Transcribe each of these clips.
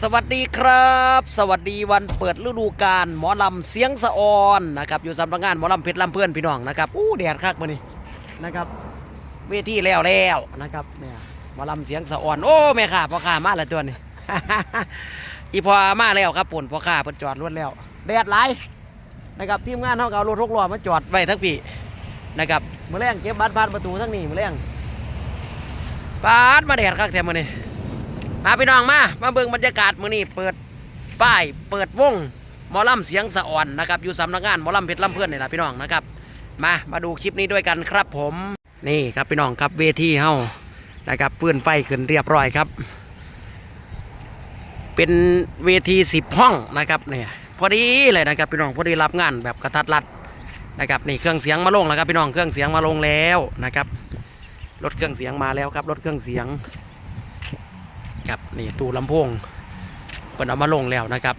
สวัสดีครับ สวัสดีวันเปิดฤดูกาลหมอลำเสียงสะออนนะครับอยู่สำนักงานหมอลำเพชรลำเพื่อนพี่น้องนะครับอู้แดดคักมานี่นะครับเวทีแล้วแล้วนะครับเนี่ยหมอลำเสียงสะออนโอ้แม่ข่าพ่อข่ามาแล้วตัวนี้อีพอมาแล้วครับปุ่นพ่อข่าเพิ่นจอดรถแล้วแดดหลายนะครับทีมงานเขาก็เอารถหกล้อมาจอดไว้ทั้งปีนะครับมือแรงเก็บบัตรผ่านประตูทั้งนี้มือแรงปาดมาแดดคักแถมมือนี่ มาพี่น้องมา มาเบิ่งบรรยากาศมื้อนี้เปิดป้ายเปิดวงหมอลำเสียงสะอ่อนนะครับอยู่สำนักงานหมอลำเพชรลำเพื่อนนี่แหละพี่น้องนะครับมามาดูคลิปนี้ด้วยกันครับผมนี่ครับพี่น้องครับเวทีเฮานะครับปืนไฟขึ้นเรียบร้อยครับ เป็นเวทีสิบห้องนะครับเนี่ยพอดีเลยนะครับพี่น้องพอดีรับงานแบบกระทัดรัดนะครับนี่เครื่องเสียงมาลงแล้วครับพี่น้องเครื่องเสียงมาลงแล้วนะครับรถเครื่องเสียงมาแล้วครับรถเครื่องเสียง ครับนี่ตู้ลำโพงเปิดเอามาลงแล้วนะครับ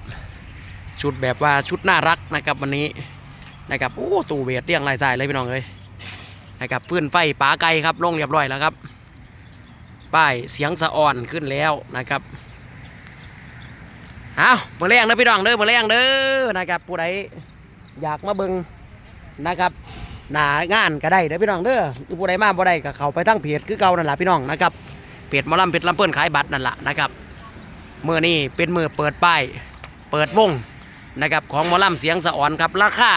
ชุดแบบว่าชุดน่ารักนะครับวันนี้นะครับโอ้ตู้เบียดเรียงรายสายเลยพี่น้องเอ้ยนะครับพื้นไฟป๋าไก่ครับลงเรียบร้อยแล้วครับ ป้ายเสียงสะอ่อนขึ้นแล้วนะครับเอาเมื่อแรงเด้อพี่น้องเด้อเมื่อแรงเด้อนะครับผู้ใดอยากมาเบิงนะครับหนางานก็ได้เด้อพี่น้องเด้อหรือผู้ใดมาบ่ได้ก็เข้าไปทั้งเพจคือเก่านั่นแหละพี่น้องนะครับ เพจมอลำเพจลำเปิ้นขายบัตรนั่นแหละนะครับเมื่อนี้เป็นมือเปิดป้ายเปิดวงนะครับของมอลำเสียงสะอ่อนครับราคา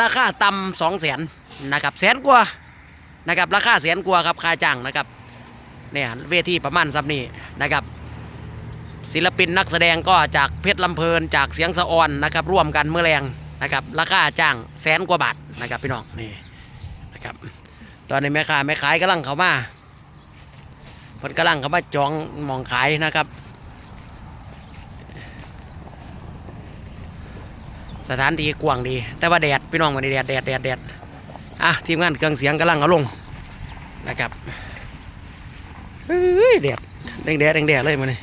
ราคาต่ำสองแสนนะครับแสนกว่านะครับราคาแสนกว่าครับค่าจ้างนะครับเนี่ยเวทีประมาณซับนี้นะครับ ศิลปินนักแสดงก็จากเพชรลำเพลินจากเสียงสะอ่อนนะครับร่วมกันเมื่อแรงนะครับราคาจ้างแสนกว่าบาทนะครับพี่น้องนี่นะครับตอนนี้แม่ค้าแม่ขายกำลังเข้ามา เพิ่นกำลังเขามาจองหมองขายนะครับ สถานที่กว้างดี แต่ว่าแดดพี่น้องวันนี้แดดแดดแดดแดดอะทีมงานเครื่องเสียงกำลังเอาลงนะครับเฮ้ยแดดแดงแดดแดงแดดเลยมันนี่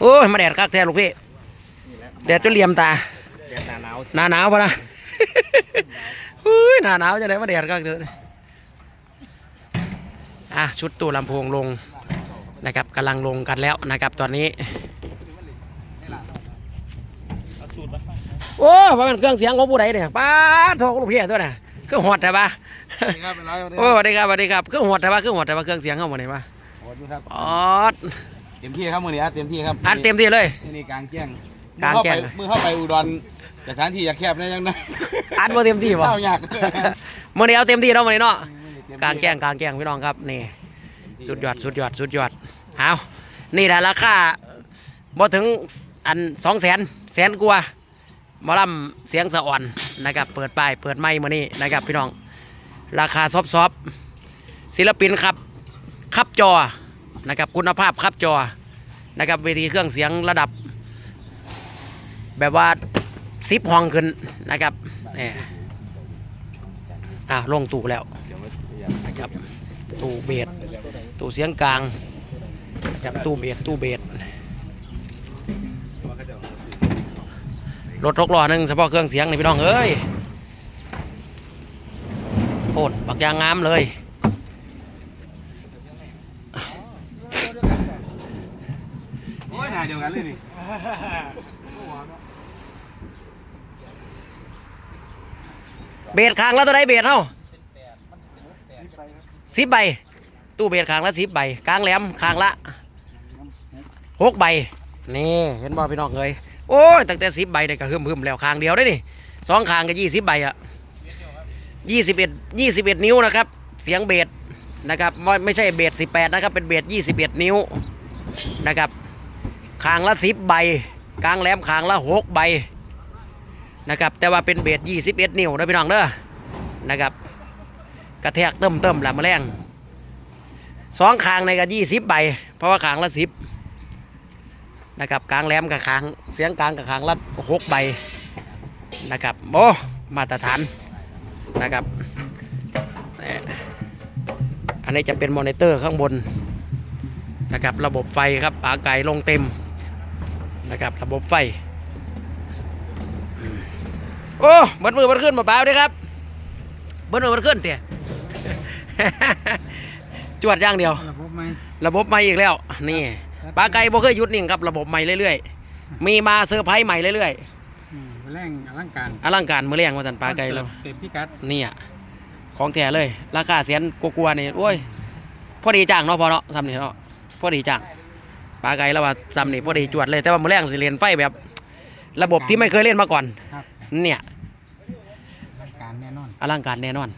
โอ้ยมาแดดคักแท้ลูกพี่แดดจนเหลี่ยมตาแดดหนาหนาวหนาหนาวปะนะเฮ้ยหนาหนาวจะได้มาแดดคักเถอะ อะชุดตู้ลำโพงลงนะครับกำลังลงกันแล้วนะครับตอนนี้เอาสูตรมาโอ้ว่ามันเครื่องเสียงของผู้ใดเนี่ยป้าดโทรลูกพี่ตัวน่ะเครื่องหดใช่ปะครับเป็นไรโอ้สวัสดีครับสวัสดีครับเครื่องหดใช่ปะเครื่องหดใช่ปะเครื่องเสียงเข้ามาไหนปะขอบคุณครับอ๋อเต็มที่ครับมือนี้อัดเต็มที่ครับอัดเต็มที่เลยนี่นี่กลางแจ้งกลางแจ้งมือเข้าไปมือเข้าไปอุดรแต่สถานที่อยากแคบนะยังนะอัดบ่เต็มที่เศปะร้าอยากมื่อนี้เอาเต็มที่แล้วมื่อนี้เนาะ กลางแจ้งกลางแจ้งพี่น้องครับนี่สุดยอดสุดยอดสุดยอดเอานี่แหละราคาบ่ถึงอันสองแสนแสนกว่าหมอลำเสียงสะอ่อนนะครับเปิดป้ายเปิดไม้มื่อนี้นะครับพี่น้อง ราคาซอฟซอฟศิลปินครับขับจอนะครับคุณภาพขับจอนะครับเวทีเครื่องเสียงระดับ แบบว่าซิปห้องขึ้นนะครับเนี่ยอะลงตู่แล้วเดี๋ยวไว้ นะครับตู้เบสตู้เสียงกลางนะครับตู้เบสตู้เบสรถทกล้อหนึ่งเฉพาะเครื่องเสียงนี่พี่น้องเอ้ยโอนปักยางงามเลยโอ้ยหนาเดียวกันเลยนี่เบสคางแล้วตัวใดเบสเท่า สิบใบ ตู้เบสคางละสิบใบกลางแหลมคางละหกใบนี่เห็นบ่พี่น้องเลยโอ้ยตั้งแต่สิบใบเนี่ยก็หึมหึมๆแล้วคางเดียวได้นี่สองคางก็ยี่สิบใบอะยี่สิบเอ็ดยี่สิบเอ็ดนิ้วนะครับ เสียงเบสนะครับไม่ไม่ใช่เบสสิบแปดนะครับเป็นเบสยี่สิบเอ็ดนิ้วนะครับคางละสิบใบ กลางแหลมคางละหกใบนะครับแต่ว่าเป็นเบส21นิ้วนะพี่น้องเด้อนะครับ กระแทกเติมเติมแหละมาแรงสองคางในก็20ใบ เพราะว่าคางละ10นะครับกลางแหลมกับคางเสียงกลางกับคางละ6ใบนะครับโอ้มาตรฐานนะครับอันนี้จะเป็นมอนิเตอร์ข้างบนนะครับระบบไฟครับปาไก่ลงเต็มนะครับระบบไฟ โอ้บิดมือบิดขึ้นมาเปล่าด้ครับ เบิดมือเบิดขึ้นเตี่ยจวดอย่างเดียว ระบบไหมระบบใหม่อีกแล้ว นี่ปลาไก่บ่เคยหยุดนิ่งครับระบบใหม่เรื่อยๆ มีมาเซอร์ไพรส์ใหม่เรื่อยอืมแรงอลังการๆอลังการมือแรงว่าสันปลาไก่แล้วเต็มพิกัดเนี่ยของแท้เลย ราคาเสียนกลัวๆนี่โอ้ยพอดีจ้างเนาะพอเนาะซ้ำนี่เนาะพอดีจ้างปลาไก่แล้วว่าซ้ำนี่พอดีจวดเลยแต่ว่ามือแรงสิเรียนไฟแบบ ระบบที่ไม่เคยเล่นมาก่อน ครับ เนี่ย อลังการแน่น อนอลังการแน่นอน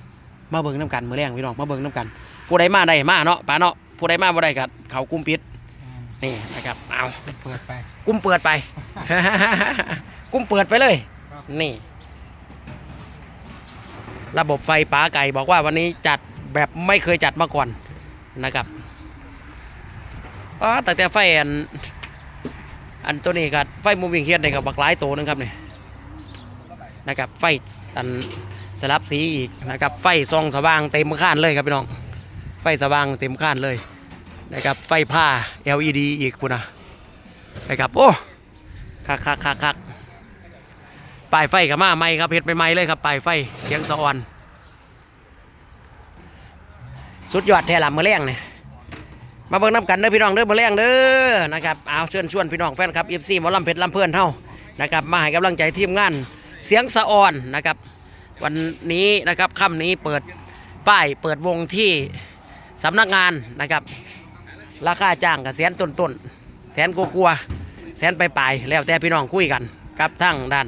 มาเบิ่งน้ำกันมือแรงพี่น้องมาเบิ่งน้ำกันผู้ใดมาได้มาเนาะป้าเนาะผู้ใดมาบ่ได้ก็เขากุมปิดอ่านี่นะครับเอาเปิดไปกุมเปิดไป กุมเปิดไปเลยครับนี่ ระบบไฟป๋าไก่บอกว่าวันนี้จัดแบบไม่เคยจัดมาก่อนนะครับอ๋อแต่แต่ไฟอันอันตัวนี้กับไฟมูวิ่งเฮียนในกับบักหลายตัวหนึงครับนี่นะครับไฟอัน สลับสีอีกนะครับ ไฟซองสว่างเต็มข้านเลยครับพี่น้อง ไฟสว่างเต็มข้านเลยนะครับ ไฟผ้า LED อีกพุ่นนะนะครับ โอ้ คักคักคักคักป้ายไฟกับมาไม่ครับเฮ็ดใหม่เลยครับป้ายไฟ เสียงสะออนสุดยอดแท้ละมือแรงเนี่ยมาเบิ่งน้ำกันเด้อพี่น้องเด้อมือแรงเด้อนะครับเอาเชิญชวนพี่น้องแฟนครับเอฟซีหมอลำเพชรลำเพื่อนเท่านะครับมาให้กำลังใจทีมงานเสียงสะออนนะครับ วันนี้นะครับค่ำนี้เปิดป้ายเปิดวงที่สำนักงานนะครับ ราคาจ้างกับแสนต้นต้นแสนกลัวๆแสนไปปลายแล้วแต่พี่น้องคุยกันกับทั้งด้าน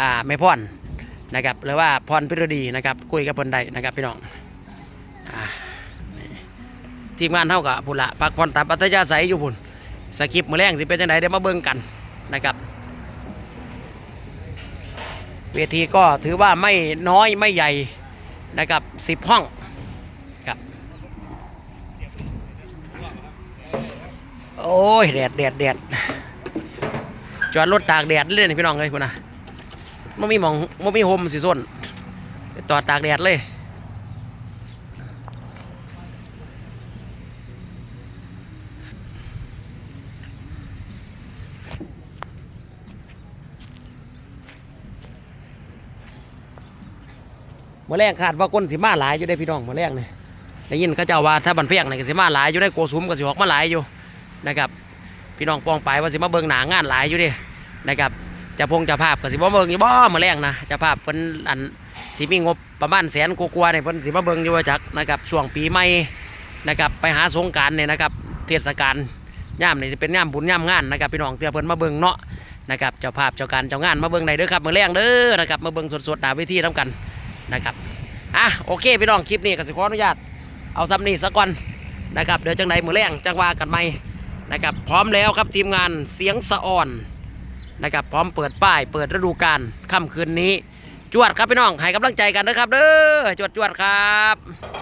อ่าไม่พรนะครับหรือว่าพรพิรดีนะครับคุยกับเพิ่นใดนะครับพี่น้องอทีมงานเท่ากับพุ่นละพักผ่อนตามปัตยาใสยอยู่พุ่นสกิปมือแรงสิเป็นจังไดเดี๋ยวมาเบิ่งกันนะครับ เวทีก็ถือว่าไม่น้อยไม่ใหญ่นะครับสิบห้องครับโอ้ยแดดแดดแดดจอดรถตากแดดเล่นพี่น้องเลยพุ่นนะมันมีหมองมันมีโฮมสีส้นจอดตากแดดเลย มื่อแรงคาดว่าก้นสีมาหลายอยู่ได้พี่น้องมื่อแรงเนี่ยได้ยินเขาเจ้าว่าถ้าบันเพียงเนี่ยสีมาหลายอยู่ได้โกสุมก็สีออกมาหลายอยู่นะครับ พี่น้องปองไปว่าสิมาเบิ่งหนางานหลายอยู่ดินะครับจะพงจะภาพก็สิมาเบิ่งอยู่บ่มาแรงนะจะภาพเพิ่นอันที่มีงบประมาณแสนกว่าๆเนี่ยเพิ่นสิมาเบิ่งอยู่ว่าจักนะครับช่วงปีใหม่นะครับไปหาสงการเนี่ยนะครับเทศกาลย่ามนี่จะเป็นย่ามบุญย่ามงานนะครับพี่น้องเตือเพิ่นมาเบิ่งเนาะนะครับเจ้าภาพเจ้าการเจ้างานมาเบิ่งได้เด้อครับมาแรงเด้อนะครับมาเบิ่งสดๆหน้าเวทีนํกัน นะครับอะโอเคพี่น้องคลิปนี้ก็สิขออนุญาตเอาซ้ำนี้สัก่อนนะครับเดี๋ยวจังใดมือแรงจังว่ากันไหมนะครับพร้อมแล้วครับทีมงานเสียงสะอ่อนนะครับพร้อมเปิดป้าย เปิดฤดูกาลค่ำคืนนี้ จวดครับพี่น้องให้กำลังใจกันนะครับเด้อจวดจวดครับ